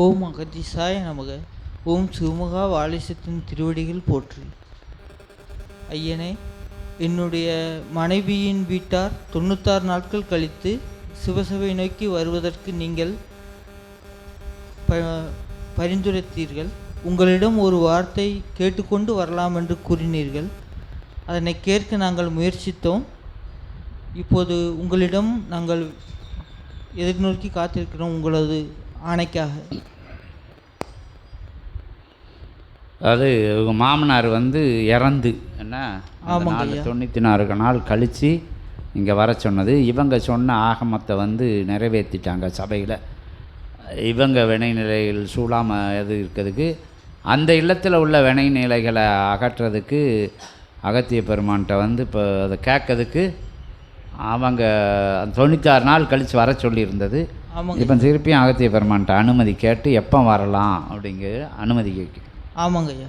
ஓம் அகதிசாய நமக. ஓம் சிவமுகா வாலிசத்தின் திருவடிகள் போற்றி. ஐயனே என்னுடைய மனைவியின் வீட்டார் தொண்ணூத்தாறு நாட்கள் கழித்து சிவசபை நோக்கி வருவதற்கு நீங்கள் ப பரிந்துரைத்தீர்கள். உங்களிடம் ஒரு வார்த்தை கேட்டுக்கொண்டு வரலாம் என்று கூறினீர்கள். அதனை கேட்க நாங்கள் முயற்சித்தோம். இப்போது உங்களிடம் நாங்கள் எதிர்நோக்கி காத்திருக்கிறோம். உங்களது ஆணைக்காக. அதாவது இவங்க மாமனார் வந்து இறந்து என்ன? நாலு. தொண்ணூற்றி நாலு நாள் கழித்து இங்கே வர சொன்னது. இவங்க சொன்ன ஆகமத்தை வந்து நிறைவேற்றிட்டாங்க சபையில். இவங்க வினை நிலைகள் சூழாமல் எது இருக்கிறதுக்கு அந்த இல்லத்தில் உள்ள வினை நிலைகளை அகற்றுறதுக்கு அகத்திய பெருமான்கிட்ட வந்து இப்போ அதை கேட்கறதுக்கு அவங்க அந்த தொண்ணூத்தாறு நாள் கழித்து வர சொல்லியிருந்தது. ஆமாங்க. இப்போ திருப்பியும் அகத்திய பெருமான்கிட்ட அனுமதி கேட்டு எப்போ வரலாம் அப்படிங்கிற அனுமதி கேட்க. ஆமாங்க ஐயா.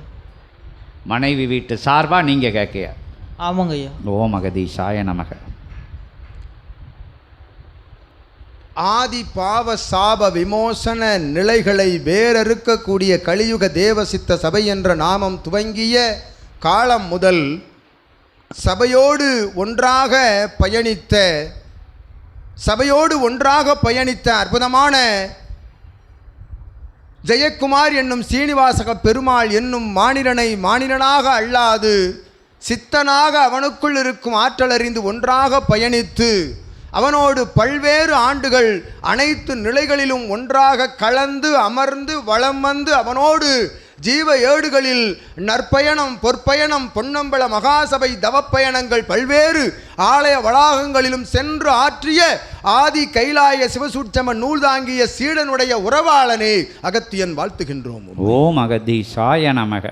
மனைவி வீட்டு சார்பாக நீங்கள் கேட்க ஆமாங்க ஐயா. ஓம் அகதீஷாய நமக. ஆதி பாவ சாப விமோசன நிலைகளை வேறறுக்கக்கூடிய கலியுக தேவசித்த சபை என்ற நாமம் துவங்கிய காலம் முதல் சபையோடு ஒன்றாக பயணித்த சபையோடு ஒன்றாக பயணித்த அற்புதமான ஜெயக்குமார் என்னும் சீனிவாசக பெருமாள் என்னும் மானிடனை மானிடனாக அல்லாது சித்தனாக அவனுக்குள் இருக்கும் ஆற்றல் அறிந்து ஒன்றாக பயணித்து அவனோடு பல்வேறு ஆண்டுகள் அனைத்து நிலைகளிலும் ஒன்றாக கலந்து அமர்ந்து வளம் வந்து அவனோடு ஜீவ ஏடுகளில் நற்பயணம் பொற்பயணம் பொன்னம்பல மகாசபை தவப்பயணங்கள் பல்வேறு ஆலய வளாகங்களிலும் சென்று ஆற்றிய ஆதி கைலாய சிவசூட்சம நூல் தாங்கிய சீடனுடைய உறவாளனே அகத்தியன் வாழ்த்துகின்றோம். ஓம் அகதீஷாய நமக.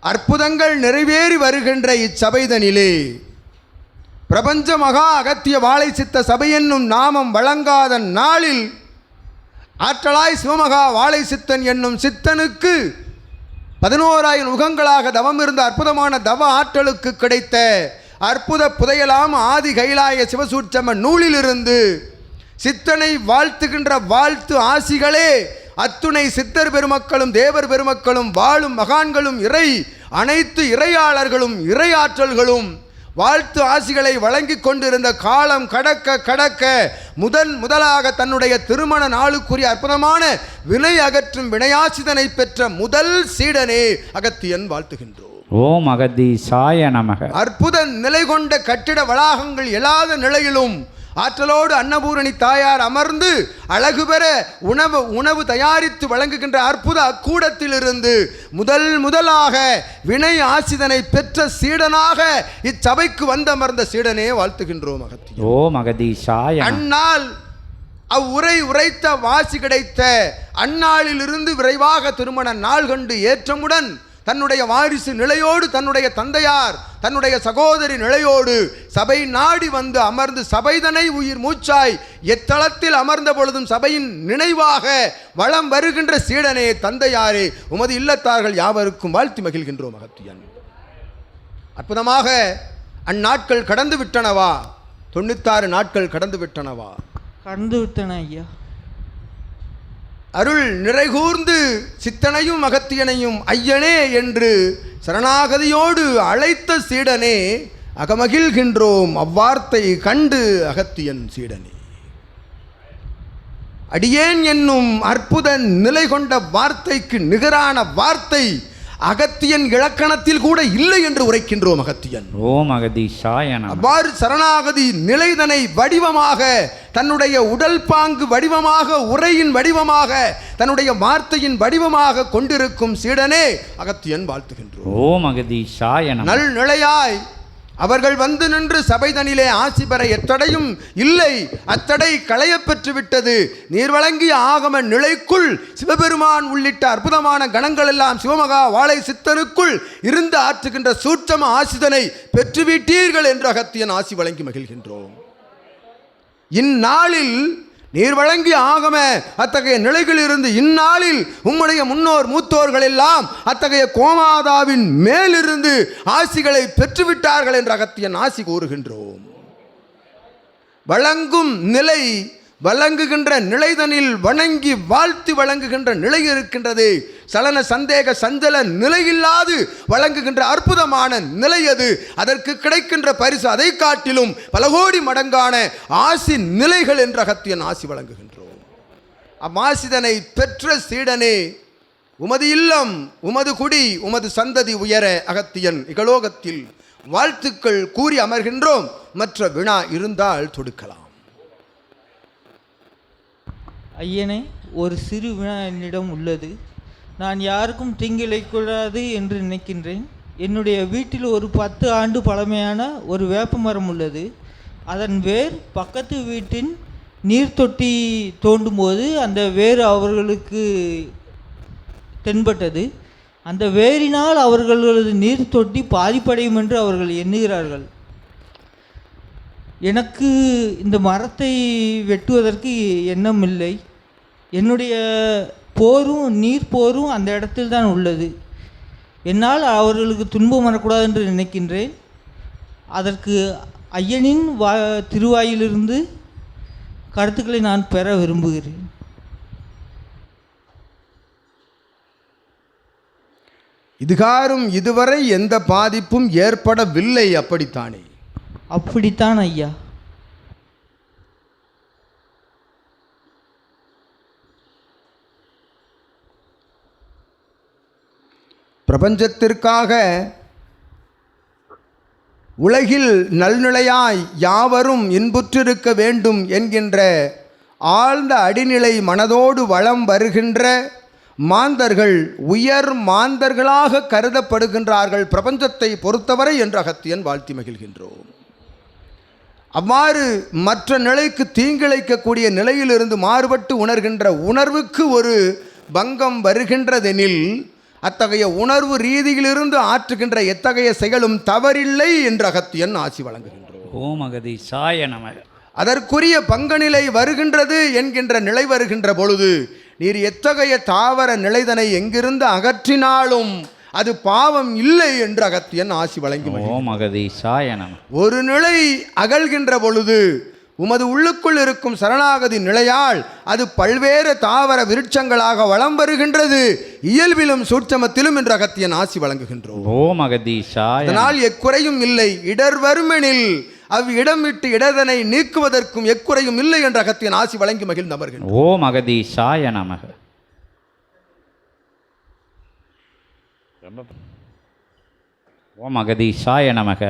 அற்புதங்கள் நிறைவேறி வருகின்ற இச்சபைதனிலே. பிரபஞ்ச மகா அகத்திய வாழை சித்த சபை என்னும் நாமம் வழங்காத நாளில் ஆற்றலாய் சிவமகா வாழை சித்தன் என்னும் சித்தனுக்கு பதினோராயிரம் முகங்களாக தவம் இருந்த அற்புதமான தவ ஆற்றலுக்கு கிடைத்த அற்புத புதையலாம் ஆதி கைலாய சிவசூட்சம நூலிலிருந்து சித்தனை வாழ்த்துகின்ற வாழ்த்து ஆசிகளே. அத்துணை சித்தர் பெருமக்களும் தேவர் பெருமக்களும் வாழும் மகான்களும் இறை அனைத்து இறையாளர்களும் இறையாற்றல்களும் வாழ்த்து ஆசிகளை வழங்கிக் கொண்டிருந்த காலம் கடக்க கடக்க முதன் முதலாக தன்னுடைய திருமண நாளுக்குரிய அற்புதமான வினை அகற்றும் வினையாசிதனை பெற்ற முதல் சீடனே அகத்தியன் வாழ்த்துகின்றோம். ஓம் அகதீஷாய நமக. அற்புத நிலை கொண்ட கட்டிட வளாகங்கள் எழாத நிலையிலும் ஆற்றலோடு அன்னபூரணி தாயார் அமர்ந்து அழகு பெற உணவு உணவு தயாரித்து வழங்குகின்ற அற்புத அக்கூடத்திலிருந்து முதல் முதலாக வினை ஆசிதனை பெற்ற சீடனாக இச்சபைக்கு வந்தமர்ந்த சீடனே வாழ்த்துகின்றோம் அகத்தியம் ஓம் அகதீஷாய நமக. அந்நாள் அவ்வுரை உரைத்த வாசி கிடைத்த அந்நாளிலிருந்து விரைவாக திருமண நாள் கண்டு ஏற்றமுடன் தன்னுடைய வாரிசு நிலையோடு தன்னுடைய தந்தையார் தன்னுடைய சகோதரி நிலையோடு சபை நாடி வந்து அமர்ந்து சபைதனை உயிர் மூச்சாய் எத்தளத்தில் அமர்ந்த பொழுதும் சபையின் நினைவாக வளம் வருகின்ற சீடனே தந்தையாரே உமது இல்லத்தார்கள் யாவருக்கும் வாழ்த்தி மகிழ்கின்றோம் அகத்தியன் அற்புதமாக அந்நாட்கள் கடந்து விட்டனவா? தொண்ணூத்தாறு நாட்கள் கடந்து விட்டனவா? கடந்து விட்டன ஐயா. அருள் நிறைகூர்ந்து சித்தனையும் அகத்தியனையும் ஐயனே என்று சரணாகதியோடு அழைத்த சீடனே அகமகிழ்கின்றோம் அவ்வார்த்தை கண்டு அகத்தியன் சீடனே. அடியேன் என்னும் அற்புத நிலை கொண்ட வார்த்தைக்கு நிகரான வார்த்தை அகத்தியன் இலக்கணத்தில் கூட இல்லை என்று உரைக்கின்றோம் அகத்தியன். ஓம் நமக அவ்வாறு சரணாகதி நிலைதனை வடிவமாக தன்னுடைய உடல் பாங்கு வடிவமாக உரையின் வடிவமாக தன்னுடைய வார்த்தையின் வடிவமாக கொண்டிருக்கும் சீடனே அகத்தியன் வாழ்த்துகின்றோம். ஓம் அகதீஷாய நல் நிலையாய் அவர்கள் வந்து நின்று சபைதனிலே ஆசி பெற எத்தடையும் இல்லை. அத்தடை பெற்று விட்டது நீர் வழங்கிய ஆகம நிலைக்குள் சிவபெருமான் உள்ளிட்ட அற்புதமான கணங்கள் எல்லாம் சிவமகா வாழை சித்தனுக்குள் இருந்து ஆற்றுகின்ற சூட்சம ஆசிதனை பெற்றுவிட்டீர்கள் என்று அகத்தியன் ஆசி வழங்கி மகிழ்கின்றோம். இந்நாளில் நீர் வழங்கி ஆகம. அத்தகைய நிலைகளிலிருந்து இந்நாளில் உம்முடைய முன்னோர் மூத்தோர்கள் எல்லாம் அத்தகைய கோமாதாவின் மேலிருந்து ஆசிகளை பெற்றுவிட்டார்கள் என்ற அகத்தியன் ஆசி கூறுகின்றோம். வழங்கும் நிலை வழங்குகின்ற நிலைதனில் வணங்கி வாழ்த்து வழங்குகின்ற நிலை இருக்கின்றது. சலன சந்தேக சஞ்சல நிலையில்லாது வழங்குகின்ற அற்புதமான நிலை அது. அதற்கு கிடைக்கின்ற பரிசு அதை காட்டிலும் பல கோடி மடங்கான ஆசி நிலைகள் என்ற அகத்தியன் ஆசி வழங்குகின்றோம். அம்மாசிதனை பெற்ற சீடனே உமது இல்லம் உமது குடி உமது சந்ததி உயர அகத்தியன் இகலோகத்தில் வாழ்த்துக்கள் கூறி அமர்கின்றோம். மற்ற வினா இருந்தால் தொடுக்கலாம். ஐயனே ஒரு சிறு வினா என்னிடம் உள்ளது. நான் யாருக்கும் தீங்கிழைக்கூடாது என்று நினைக்கின்றேன். என்னுடைய வீட்டில் ஒரு பத்து ஆண்டு பழமையான ஒரு வேப்ப மரம் உள்ளது. அதன் வேர் பக்கத்து வீட்டின் நீர் தொட்டி தோண்டும்போது அந்த வேர் அவர்களுக்கு தென்பட்டது. அந்த வேரினால் அவர்களது நீர் தொட்டி பாதிப்படையும் என்று அவர்கள் எண்ணுகிறார்கள். எனக்கு இந்த மரத்தை வெட்டுவதற்கு எண்ணம் இல்லை. என்னுடைய போரும் நீர் போரும் அந்த இடத்தில் தான் உள்ளது. என்னால் அவர்களுக்கு துன்பம் வரக்கூடாது என்று நினைக்கின்றேன். அதற்கு ஐயனின் வா திருவாயிலிருந்து கருத்துக்களை நான் பெற விரும்புகிறேன். இதுகாரும் இதுவரை எந்த பாதிப்பும் ஏற்படவில்லை அப்படித்தானே? அப்படித்தான் ஐயா. பிரபஞ்சத்திற்காக உலகில் நல்நிலையாய் யாவரும் இன்புற்றிருக்க வேண்டும் என்கின்ற ஆழ்ந்த அடிநிலை மனதோடு வளம் வருகின்ற மாந்தர்கள் உயர் மாந்தர்களாக கருதப்படுகின்றார்கள் பிரபஞ்சத்தை பொறுத்தவரை என்று அகத்தியன் வாழ்த்தி மகிழ்கின்றோம். அவ்வாறு மற்ற நிலைக்கு தீங்கிழைக்கக்கூடிய நிலையிலிருந்து மாறுபட்டு உணர்கின்ற உணர்வுக்கு ஒரு பங்கம் வருகின்றதெனில் அத்தகைய உணர்வு ரீதியிலிருந்து ஆற்றுகின்ற எத்தகைய செயலும் தவறில்லை என்று அகத்தியன் ஆசி வழங்குகின்றோம் ஓம் நமக. அதற்குரிய பங்கநிலை வருகின்றது என்கின்ற நிலை வருகின்ற பொழுது நீர் எத்தகைய தாவர நிலைதனை எங்கிருந்து அகற்றினாலும் அது பாவம் இல்லை என்று அகத்தியன் ஆசி வழங்கி. ஓம் அகதீசாய நமக ஒரு நிலை அகல்கின்ற பொழுது உமது உள்ளுக்குள் இருக்கும் சரணாகதி நிலையால் அது பல்வேறு தாவர விருட்சங்களாக வளம் வருகின்றது. இயல்பிலும் சூட்சமத்திலும் என்று அகத்தியன் ஆசி வழங்குகின்றோம். ஓம் அகதீசாய அதனால் எக்குறையும் இல்லை இடர் வருமெனில் அவ் இடம் விட்டு இடதனை நீக்குவதற்கும் எக்குறையும் இல்லை என்ற அகத்தியன் ஆசி வழங்கி மகிழ்ந்து அமர்கின்றோம் ஓம் அகதீசாய நமக ரொம்ப ஓம் அகதீஷாய நமக.